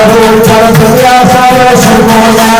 సర్వోత్తర సర్వోత్తర సర్వోత్తర